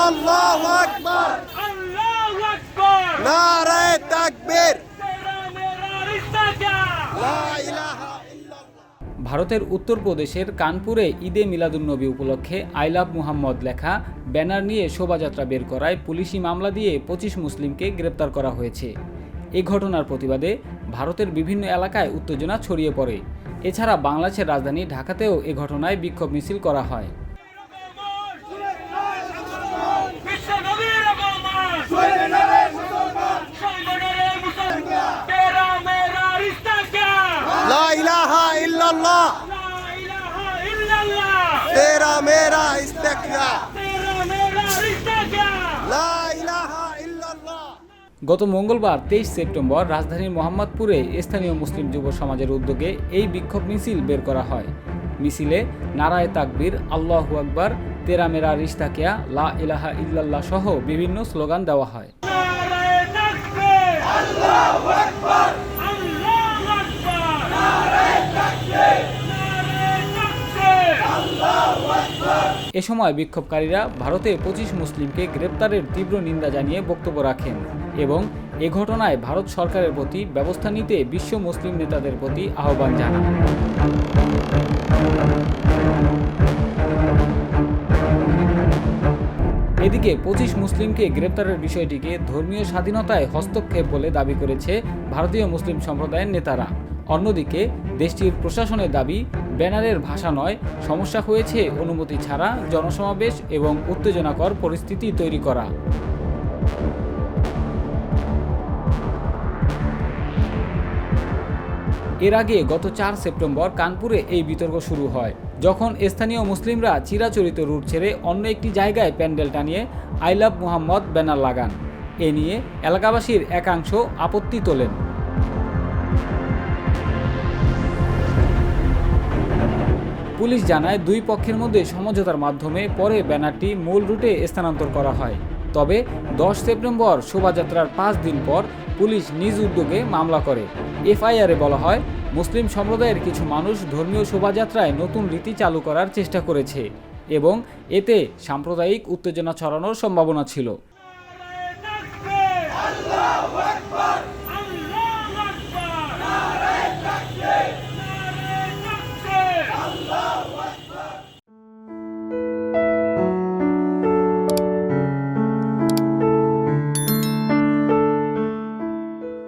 আল্লাহু আকবার। আল্লাহু আকবার। নারায়ে তাকবীর। ভারতের উত্তরপ্রদেশের কানপুরে ঈদে মিলাদুন্নবী উপলক্ষে আই লাভ মুহাম্মদ লেখা ব্যানার নিয়ে শোভাযাত্রা বের করায় পুলিশি মামলা দিয়ে পঁচিশ মুসলিমকে গ্রেপ্তার করা হয়েছে। এ ঘটনার প্রতিবাদে ভারতের বিভিন্ন এলাকায় উত্তেজনা ছড়িয়ে পড়ে। এছাড়া বাংলাদেশের রাজধানী ঢাকাতেও এ ঘটনায় বিক্ষোভ মিছিল করা হয়। तेरा मेरा रिश्ता क्या লা ইলাহা ইল্লাল্লাহ গত মঙ্গলবার তেইশ সেপ্টেম্বর রাজধানীর মোহাম্মদপুরে স্থানীয় মুসলিম যুব সমাজের উদ্যোগে এই বিক্ষোভ মিছিল বের করা হয় মিছিলে নারায় তাকবীর আল্লাহু আকবার তেরা মেরা রিস্তাকিয়া লা ইলাহা ইল্লাল্লাহ সহ বিভিন্ন স্লোগান দেওয়া হয় এ সময় বিক্ষোভকারীরা ভারতে পঁচিশ মুসলিমকে গ্রেপ্তারের তীব্র নিন্দা জানিয়ে বক্তব্য রাখেন এবং এ ঘটনায় ভারত সরকারের প্রতি ব্যবস্থা নিতে বিশ্ব মুসলিম নেতাদের প্রতি আহ্বান জানান। এদিকে পঁচিশ মুসলিমকে গ্রেপ্তারের বিষয়টিকে ধর্মীয় স্বাধীনতায় হস্তক্ষেপ বলে দাবি করেছে ভারতীয় মুসলিম সম্প্রদায়ের নেতারা। অন্যদিকে দেশটির প্রশাসনের দাবি ব্যানারের ভাষা নয়, সমস্যা হয়েছে অনুমতি ছাড়া, জনসমাবেশ এবং উত্তেজনাকর পরিস্থিতি তৈরি করা। এর আগে গত চার সেপ্টেম্বর কানপুরে এই বিতর্ক শুরু হয়, যখন স্থানীয় মুসলিমরা চিরাচরিত রুট ছেড়ে অন্য একটি জায়গায় প্যান্ডেল টানিয়ে আই লাভ মুহাম্মদ ব্যানার লাগান। এ নিয়ে এলাকাবাসীর একাংশ আপত্তি তোলেন। পুলিশ জানায় দুই পক্ষের মধ্যে সমঝোতার মাধ্যমে পরে ব্যানারটি মূল রুটে স্থানান্তর করা হয়। তবে দশ সেপ্টেম্বর শোভাযাত্রার পাঁচ দিন পর পুলিশ নিজ উদ্যোগে মামলা করে। এফআইআরে বলা হয়, মুসলিম সম্প্রদায়ের কিছু মানুষ ধর্মীয় শোভাযাত্রায় নতুন রীতি চালু করার চেষ্টা করেছে এবং এতে সাম্প্রদায়িক উত্তেজনা ছড়ানোর সম্ভাবনা ছিল।